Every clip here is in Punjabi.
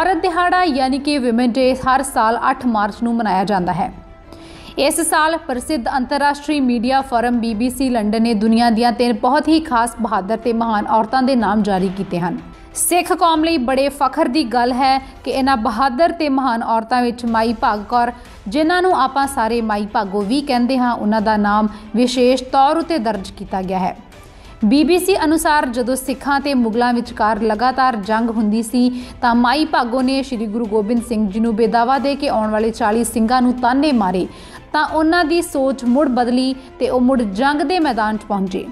ਔਰਤ ਦਿਹਾੜਾ ਯਾਨੀ ਕਿ ਵਿਮਨ ਡੇ ਹਰ ਸਾਲ 8 ਮਾਰਚ ਨੂੰ ਮਨਾਇਆ ਜਾਂਦਾ ਹੈ। ਇਸ ਸਾਲ ਪ੍ਰਸਿੱਧ ਅੰਤਰਰਾਸ਼ਟਰੀ ਮੀਡੀਆ ਫੋਰਮ BBC ਲੰਡਨ ਨੇ ਦੁਨੀਆ ਦੀਆਂ ਤਿੰਨ ਬਹੁਤ ਹੀ ਖਾਸ, ਬਹਾਦਰ ਤੇ ਮਹਾਨ ਔਰਤਾਂ ਦੇ ਨਾਮ ਜਾਰੀ ਕੀਤੇ ਹਨ। ਸਿੱਖ ਕੌਮ ਲਈ ਬੜੇ ਫਖਰ ਦੀ ਗੱਲ ਹੈ ਕਿ ਇਹਨਾਂ ਬਹਾਦਰ ਤੇ ਮਹਾਨ ਔਰਤਾਂ ਵਿੱਚ ਮਾਈ ਭਾਗ ਕੌਰ, ਜਿਨ੍ਹਾਂ ਨੂੰ ਆਪਾਂ ਸਾਰੇ ਮਾਈ ਭਾਗੋ ਵੀ ਕਹਿੰਦੇ ਹਾਂ, ਉਹਨਾਂ ਦਾ ਨਾਮ ਵਿਸ਼ੇਸ਼ ਤੌਰ ਉਤੇ ਦਰਜ ਕੀਤਾ ਗਿਆ ਹੈ। BBC ਅਨੁਸਾਰ ਜਦੋਂ ਸਿੱਖਾਂ ਤੇ ਮੁਗਲਾਂ ਵਿਚਕਾਰ ਲਗਾਤਾਰ ਜੰਗ ਹੁੰਦੀ ਸੀ, ਤਾਂ ਮਾਈ ਭਾਗੋ ਨੇ ਸ੍ਰੀ ਗੁਰੂ ਗੋਬਿੰਦ ਸਿੰਘ ਜੀ ਨੂੰ ਬੇਦਾਵਾ ਦੇ ਕੇ ਆਉਣ ਵਾਲੇ 40 ਸਿੰਘਾਂ ਨੂੰ ਤਾਨੇ ਮਾਰੇ। ਤਾਂ ਉਹਨਾਂ ਦੀ ਸੋਚ ਮੁੜ ਬਦਲੀ ਤੇ ਉਹ ਮੁੜ ਜੰਗ ਦੇ ਮੈਦਾਨ 'ਚ ਪਹੁੰਚੇ।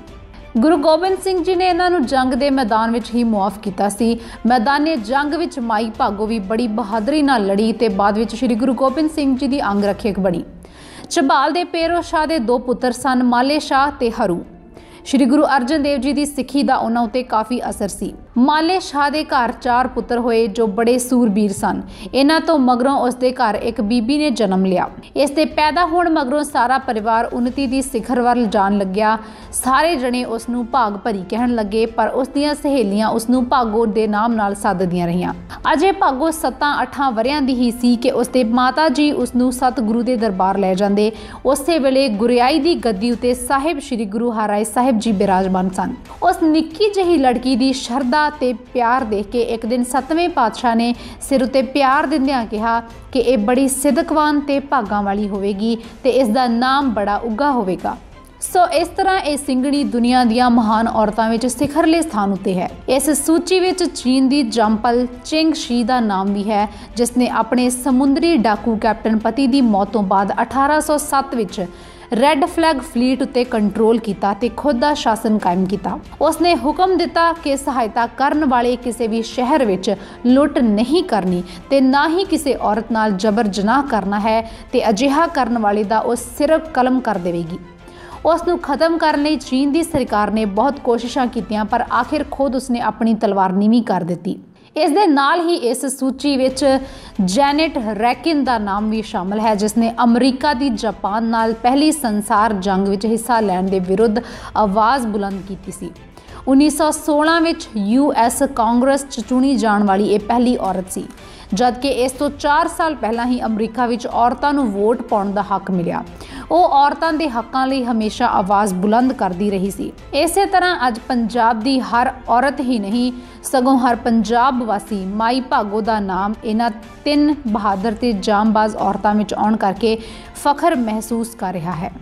ਗੁਰੂ ਗੋਬਿੰਦ ਸਿੰਘ ਜੀ ਨੇ ਇਹਨਾਂ ਨੂੰ ਜੰਗ ਦੇ ਮੈਦਾਨ ਵਿੱਚ ਹੀ ਮੁਆਫ ਕੀਤਾ ਸੀ। ਮੈਦਾਨੇ ਜੰਗ ਵਿੱਚ ਮਾਈ ਭਾਗੋ ਵੀ ਬੜੀ ਬਹਾਦਰੀ ਨਾਲ ਲੜੀ ਤੇ ਬਾਅਦ ਵਿੱਚ ਸ੍ਰੀ ਗੁਰੂ ਗੋਬਿੰਦ ਸਿੰਘ ਜੀ ਦੀ ਅੰਗ ਰੱਖਿਅਕ ਬਣੀ। ਚਬਾਲ ਦੇ ਪੇਰੋ ਸ਼ਾਹ ਦੇ ਦੋ ਪੁੱਤਰ ਸਨ, ਮਾਲੇ ਸ਼ਾਹ ਤੇ ਹਰੂ। ਸ਼੍ਰੀ ਗੁਰੂ ਅਰਜਨ ਦੇਵ ਜੀ ਦੀ ਸਿੱਖੀ ਦਾ ਉਹਨਾਂ ਉਤੇ ਕਾਫੀ ਅਸਰ ਸੀ। ਮਾਲੇ ਸ਼ਾਹ ਦੇ ਘਰ ਚਾਰ ਪੁੱਤਰ ਹੋਏ ਜੋ ਬੜੇ ਸੂਰਬੀਰ ਸਨ। ਇਹਨਾਂ ਤੋਂ ਮਗਰੋਂ ਉਸ ਦੇ ਘਰ ਇੱਕ ਬੀਬੀ ਨੇ ਜਨਮ ਲਿਆ। ਇਸ ਦੇ ਪੈਦਾ ਹੋਣ ਮਗਰੋਂ ਸਾਰਾ ਪਰਿਵਾਰ ਉન્નਤੀ ਦੀ ਸਿਖਰ ਵੱਲ ਜਾਣ ਲੱਗਿਆ। ਸਾਰੇ ਜਣੇ ਉਸ ਨੂੰ ਭਾਗ ਭਰੀ ਕਹਿਣ ਲੱਗੇ, ਪਰ ਉਸ ਦੀਆਂ ਸਹੇਲੀਆਂ ਉਸ ਨੂੰ ਭਾਗੋ ਦੇ ਨਾਮ ਨਾਲ ਸੱਦਦੀਆਂ ਰਹੀਆਂ। ਅਜੇ ਭਾਗੋ 7-8 ਵਰਿਆਂ ਦੀ ਹੀ ਸੀ ਕਿ ਉਸ ਦੇ ਮਾਤਾ ਜੀ ਉਸ ਨੂੰ ਸਤਿਗੁਰੂ ਦੇ ਦਰਬਾਰ ਲੈ ਜਾਂਦੇ। ਉਸੇ ਵੇਲੇ ਗੁਰਿਆਈ ਦੀ ਗੱਦੀ ਉਤੇ ਸਾਹਿਬ ਸ੍ਰੀ ਗੁਰੂ ਹਰਾਏ ਸਾਹਿਬ ਜੀ ਬਿਰਾਜਮਾਨ ਸਨ। ਉਸ ਨਿੱਕੀ ਜਿਹੀ ਲੜਕੀ ਦੀ ਸ਼ਰਧਾ ਤੇ ਪਿਆਰ ਦੇਖ ਕੇ ਇੱਕ ਦਿਨ ਸਤਵੇਂ ਪਾਤਸ਼ਾਹ ਨੇ ਸਿਰ ਉਤੇ ਪਿਆਰ ਦਿੰਦਿਆਂ ਕਿਹਾ ਕਿ ਇਹ ਬੜੀ ਸਿਦਕਵਾਨ ਤੇ ਭਾਗਾਂ ਵਾਲੀ ਹੋਵੇਗੀ ਤੇ ਇਸ ਦਾ ਨਾਮ ਬੜਾ ਉੱਗਾ ਹੋਵੇਗਾ। ਸੋ ਇਸ ਤਰ੍ਹਾਂ ਇਹ ਸਿੰਘਣੀ ਦੁਨੀਆ ਦੀਆਂ ਮਹਾਨ ਔਰਤਾਂ ਵਿੱਚ ਸਿਖਰਲੇ ਸਥਾਨ ਉੱਤੇ ਹੈ। ਇਸ ਸੂਚੀ ਵਿੱਚ ਚੀਨ ਦੀ ਜੰਪਲ ਚਿੰਗ ਸ਼ੀ ਦਾ ਨਾਮ ਵੀ ਹੈ, ਜਿਸ ਨੇ ਆਪਣੇ ਸਮੁੰਦਰੀ ਡਾਕੂ ਕੈਪਟਨ ਪਤੀ ਦੀ ਮੌਤ ਤੋਂ ਬਾਅਦ 1807 ਵਿੱਚ ਰੈੱਡ ਫਲੈਗ ਫਲੀਟ ਉੱਤੇ ਕੰਟਰੋਲ ਕੀਤਾ ਤੇ ਖੁਦ ਦਾ ਸ਼ਾਸਨ ਕਾਇਮ ਕੀਤਾ। ਉਸਨੇ ਹੁਕਮ ਦਿੱਤਾ ਕਿ ਸਹਾਇਤਾ ਕਰਨ ਵਾਲੇ ਕਿਸੇ ਵੀ ਸ਼ਹਿਰ ਵਿੱਚ ਲੁੱਟ ਨਹੀਂ ਕਰਨੀ ਤੇ ਨਾ ਹੀ ਕਿਸੇ ਔਰਤ ਨਾਲ ਜਬਰ ਜਨਾਹ ਕਰਨਾ ਹੈ ਤੇ ਅਜਿਹਾ ਕਰਨ ਵਾਲੇ ਦਾ ਉਹ ਸਿਰਫ ਕਲਮ ਕਰ ਦੇਵੇਗੀ। ਉਸ ਨੂੰ ਖਤਮ ਕਰਨ ਲਈ ਚੀਨ ਦੀ ਸਰਕਾਰ ਨੇ ਬਹੁਤ ਕੋਸ਼ਿਸ਼ਾਂ ਕੀਤੀਆਂ, ਪਰ ਆਖਿਰ ਖੁਦ ਉਸਨੇ ਆਪਣੀ ਤਲਵਾਰ ਨੀਵੀਂ ਕਰ ਦਿੱਤੀ। ਇਸ ਦੇ ਨਾਲ ਹੀ ਇਸ ਸੂਚੀ ਵਿੱਚ ਜੈਨੇਟ ਰੈਕਿਨ ਦਾ ਨਾਮ ਵੀ ਸ਼ਾਮਲ ਹੈ, ਜਿਸ ਨੇ ਅਮਰੀਕਾ ਦੀ ਜਾਪਾਨ ਨਾਲ ਪਹਿਲੀ ਸੰਸਾਰ ਜੰਗ ਵਿੱਚ ਹਿੱਸਾ ਲੈਣ ਦੇ ਵਿਰੁੱਧ ਆਵਾਜ਼ ਬੁਲੰਦ ਕੀਤੀ ਸੀ। 1916 ਵਿੱਚ ਯੂਐਸ ਕਾਂਗਰਸ 'ਚ ਚੁਣੀ ਜਾਣ ਵਾਲੀ ਇਹ ਪਹਿਲੀ ਔਰਤ ਸੀ, ਜਦਕਿ ਇਸ ਤੋਂ 4 ਸਾਲ ਪਹਿਲਾਂ ਹੀ ਅਮਰੀਕਾ ਵਿੱਚ ਔਰਤਾਂ ਨੂੰ ਵੋਟ ਪਾਉਣ ਦਾ ਹੱਕ ਮਿਲਿਆ। ਉਹ ਔਰਤਾਂ ਦੇ ਹੱਕਾਂ ਲਈ ਹਮੇਸ਼ਾ ਆਵਾਜ਼ ਬੁਲੰਦ ਕਰਦੀ ਰਹੀ ਸੀ। ਇਸੇ ਤਰ੍ਹਾਂ ਅੱਜ ਪੰਜਾਬ ਦੀ ਹਰ ਔਰਤ ਹੀ ਨਹੀਂ, ਸਗੋਂ ਹਰ ਪੰਜਾਬ ਵਾਸੀ ਮਾਈ ਭਾਗੋ ਦਾ ਨਾਮ ਇਹਨਾਂ ਤਿੰਨ ਬਹਾਦਰ ਤੇ ਜਾਮਬਾਜ਼ ਔਰਤਾਂ ਵਿੱਚ ਆਉਣ ਕਰਕੇ ਫਖਰ ਮਹਿਸੂਸ ਕਰ ਰਿਹਾ ਹੈ।